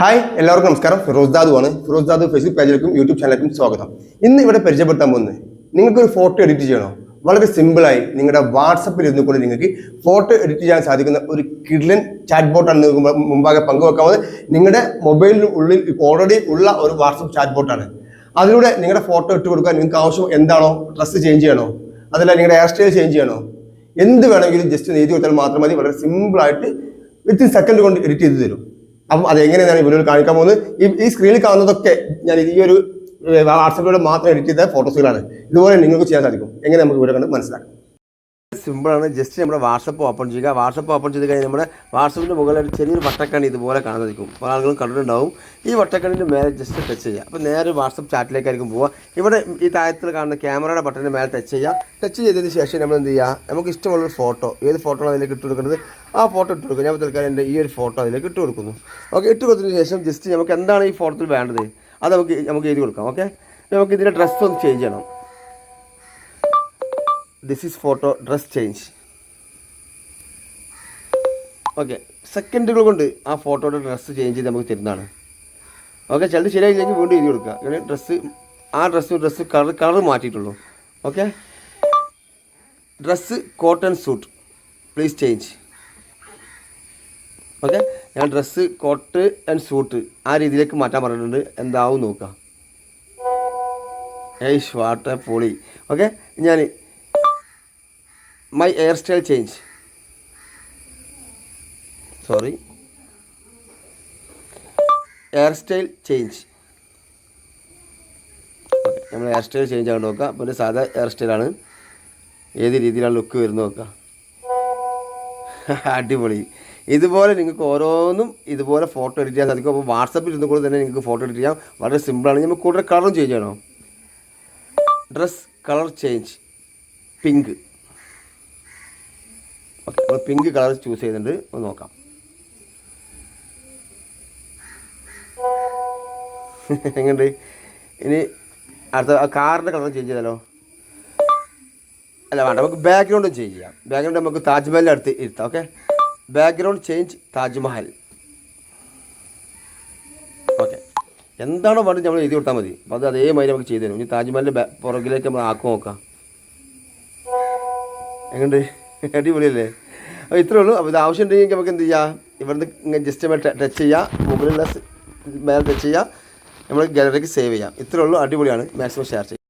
Hi എല്ലാവർക്കും നമസ്കാരം. ഫിറോസ് ദാദു ആണ്. ഫിറോസ് ദാദു ഫേസ്ബുക്ക് പേജിലേക്കും യൂട്യൂബ് ചാനലിലേക്കും സ്വാഗതം. ഇന്ന് ഇവിടെ പരിചയപ്പെടുത്താൻ പോകുന്നത് നിങ്ങൾക്ക് ഒരു ഫോട്ടോ എഡിറ്റ് ചെയ്യണോ? വളരെ സിമ്പിളായി നിങ്ങളുടെ വാട്സപ്പിൽ ഇരുന്നു കൊണ്ട് നിങ്ങൾക്ക് ഫോട്ടോ എഡിറ്റ് ചെയ്യാൻ സാധിക്കുന്ന ഒരു കിഡ്ലൻ ചാറ്റ് ബോട്ടാണ് മുമ്പാകെ പങ്കുവെക്കാവുന്നത്. നിങ്ങളുടെ മൊബൈലിന് ഉള്ളിൽ ഓൾറെഡി ഉള്ള ഒരു വാട്സപ്പ് ചാറ്റ് ബോട്ടാണ് അതിലൂടെ നിങ്ങളുടെ ഫോട്ടോ ഇട്ട് കൊടുക്കാൻ നിങ്ങൾക്ക് ആവശ്യം എന്താണോ? ഡ്രസ്സ് ചേഞ്ച് ചെയ്യണോ? അതല്ല നിങ്ങളുടെ ഹെയർ സ്റ്റൈൽ ചേഞ്ച് ചെയ്യണോ? എന്ത് വേണമെങ്കിലും ജസ്റ്റ് എഴുതി കൊടുത്താൽ മാത്രം മതി. വളരെ സിമ്പിളായിട്ട് വിത്തിൻ സെക്കൻഡ് കൊണ്ട് എഡിറ്റ് ചെയ്ത് തരും. അപ്പം അതെങ്ങനെയാണ് വീഡിയോയിൽ കാണിക്കാൻ പോകുന്നത്? ഈ സ്ക്രീനിൽ കാണുന്നതൊക്കെ ഞാൻ ഈ ഒരു വാട്സപ്പിലൂടെ മാത്രം എഡിറ്റ് ചെയ്ത ഫോട്ടോസുകളാണ് ഇതുപോലെ നിങ്ങൾക്ക് ചെയ്യാൻ സാധിക്കും. എങ്ങനെ നമുക്ക് വീഡിയോ കണ്ട് മനസ്സിലാക്കാം. സിമ്പിളാണ് ജസ്റ്റ് നമ്മുടെ വാട്സപ്പ് ഓപ്പൺ ചെയ്യുക. വാട്സപ്പ് ഓപ്പൺ ചെയ്ത് കഴിഞ്ഞാൽ നമ്മുടെ വാട്സപ്പിന്റെ മുകളിൽ ചെറിയൊരു വട്ടക്കണ്ണി ഇതുപോലെ കാണാൻ സാധിക്കും. പല ആളുകളും കണ്ടിട്ടുണ്ടാവും. ഈ വട്ടക്കണ്ണിന്റെ മേലെ ജസ്റ്റ് ടച്ച് ചെയ്യുക. അപ്പോൾ നേരെ വാട്സപ്പ് ചാറ്റിലേക്കായിരിക്കും പോവുക. ഇവിടെ ഈ താഴത്തിൽ കാണുന്ന ക്യാമറയുടെ ബട്ടണിന്റെ മേലെ ടച്ച് ചെയ്യുക. ടച്ച് ചെയ്തതിന് ശേഷം നമ്മൾ എന്ത് ചെയ്യുക? നമുക്ക് ഇഷ്ടമുള്ളൊരു ഫോട്ടോ ഏത് ഫോട്ടോ അതിലേക്ക് ഇട്ട് കൊടുക്കുന്നത്? ആ ഫോട്ടോ ഇട്ട് കൊടുക്കുക. ഞാൻ തൽക്കാലം എന്റെ ഈ ഒരു ഫോട്ടോ അതിലേക്ക് ഇട്ട് കൊടുക്കുന്നു. ഓക്കെ ഇട്ട് കൊടുത്തതിന് ശേഷം ജസ്റ്റ് നമുക്ക് എന്താണ് ഈ ഫോട്ടോയിൽ വേണ്ടത്? അത് നമുക്ക് നമുക്ക് എഴുതി കൊടുക്കാം. ഓക്കെ നമുക്ക് ഇതിന്റെ ഡ്രസ്സ് ഒന്ന് ചേഞ്ച് ചെയ്യണം. This is photo dress change okay സെക്കൻഡുകൾ കൊണ്ട് ആ ഫോട്ടോയുടെ ഡ്രസ്സ് ചേഞ്ച് ചെയ്ത് നമുക്ക് തരുന്നതാണ്. ഓക്കെ ചിലത് ശരിയായില്ലെങ്കിൽ വീണ്ടും എഴുതി കൊടുക്കുക. അങ്ങനെ ഡ്രസ്സ് ആ dress dress colour colour മാറ്റിയിട്ടുള്ളൂ. Okay dress cotton suit please change okay ഞാൻ ഡ്രസ്സ് കോട്ട് ആൻഡ് സൂട്ട് ആ രീതിയിലേക്ക് മാറ്റാൻ പറഞ്ഞിട്ടുണ്ട്. എന്താവും നോക്കാം. ഏയ് ഷ്വാട്ട പൊളി. ഓക്കെ ഞാൻ my hairstyle change sorry hairstyle change നമ്മൾ ഹെയർ സ്റ്റൈൽ ചേഞ്ച് ആയിട്ട് നോക്കാം പിന്നെ സാധാ ഹെയർ സ്റ്റൈലാണ് ഏത് രീതിയിലാണ് ലുക്ക് വരുന്നത് നോക്കാം അടിപൊളി. ഇതുപോലെ നിങ്ങൾക്ക് ഓരോന്നും ഇതുപോലെ ഫോട്ടോ എഡിറ്റ് ചെയ്യാൻ സാധിക്കും. അപ്പോൾ വാട്സപ്പിൽ ഇരുന്ന് കൂടെ തന്നെ നിങ്ങൾക്ക് ഫോട്ടോ എഡിറ്റ് ചെയ്യാം. വളരെ സിമ്പിളാണ് നമുക്ക് കൂടുതൽ കളറും ചേഞ്ച് ചെയ്യണോ dress colour change pink okay നമ്മൾ പിങ്ക് കളർ ചൂസ് ചെയ്തിട്ട് ഒന്ന് നോക്കാം. എങ്ങനെയുണ്ട്? ഇനി അടുത്ത ആ കാറിന്റെ കളർ ചേഞ്ച് ചെയ്താലോ? അല്ല വേണ്ട നമുക്ക് ബാക്ക്ഗ്രൗണ്ട് ചേഞ്ച് ചെയ്യാം. ബാക്ക്ഗ്രൗണ്ട് നമുക്ക് താജ്മഹലിന്റെ അടുത്ത് ഇരുത്താം okay? Background change Taj Mahal. Okay. എന്താണോ വേണ്ടത് നമ്മൾ എഴുതി കൊടുത്താൽ മതി. അപ്പോൾ അത് അതേമാതിരി നമുക്ക് ചെയ്തു തരും. ഇനി താജ്മഹലിന്റെ പുറകിലേക്ക് നമ്മൾ ആക്കി നോക്കാം. എങ്ങനെയുണ്ട്? അടിപൊളിയല്ലേ? അപ്പോൾ ഇത്രേ ഉള്ളൂ. അപ്പോൾ ഇത് ആവശ്യം ഉണ്ടെങ്കിൽ നമുക്ക് എന്ത് ചെയ്യാം? ഇവിടുന്ന് ഇങ്ങനെ ജസ്റ്റ് നമ്മൾ ടച്ച് ചെയ്യുക മുകളിലുള്ള മേലെ ടച്ച് ചെയ്യുക നമ്മൾ ഗാലറിക്ക് സേവ് ചെയ്യാം. ഇത്രേ ഉള്ളൂ. അടിപൊളിയാണ്. മാക്സിമം ഷെയർ ചെയ്യുക